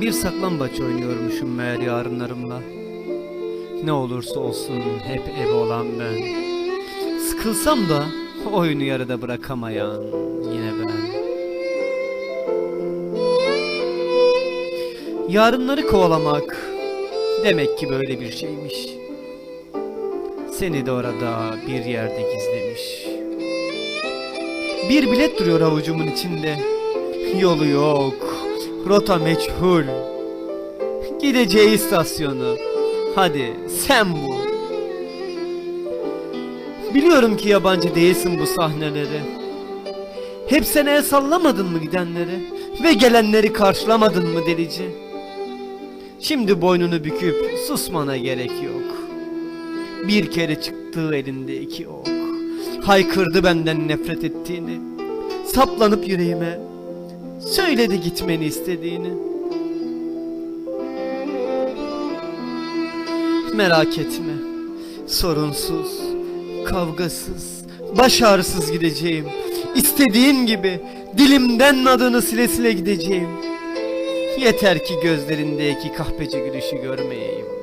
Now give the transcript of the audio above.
Bir saklambaç oynuyormuşum meğer yarınlarımla. Ne olursa olsun hep ev olan ben. Sıkılsam da oyunu yarıda bırakamayan yine ben. Yarınları kovalamak demek ki böyle bir şeymiş. Seni de orada bir yerde gizlemiş. Bir bilet duruyor avucumun içinde. Yolu yok. Rota meçhul. Gideceği istasyonu. Hadi sen bul. Biliyorum ki yabancı değilsin bu sahneleri. Hep sen el sallamadın mı gidenleri? Ve gelenleri karşılamadın mı delici? Şimdi boynunu büküp susmana gerek yok. Bir kere çıktığı elinde iki ok. Haykırdı benden nefret ettiğini. Saplanıp yüreğime söyledi gitmeni istediğini. Merak etme. Sorunsuz, kavgasız, baş ağrısız gideceğim. İstediğin gibi dilimden adını sile sile gideceğim. Yeter ki gözlerindeki kahpece gülüşü görmeyeyim.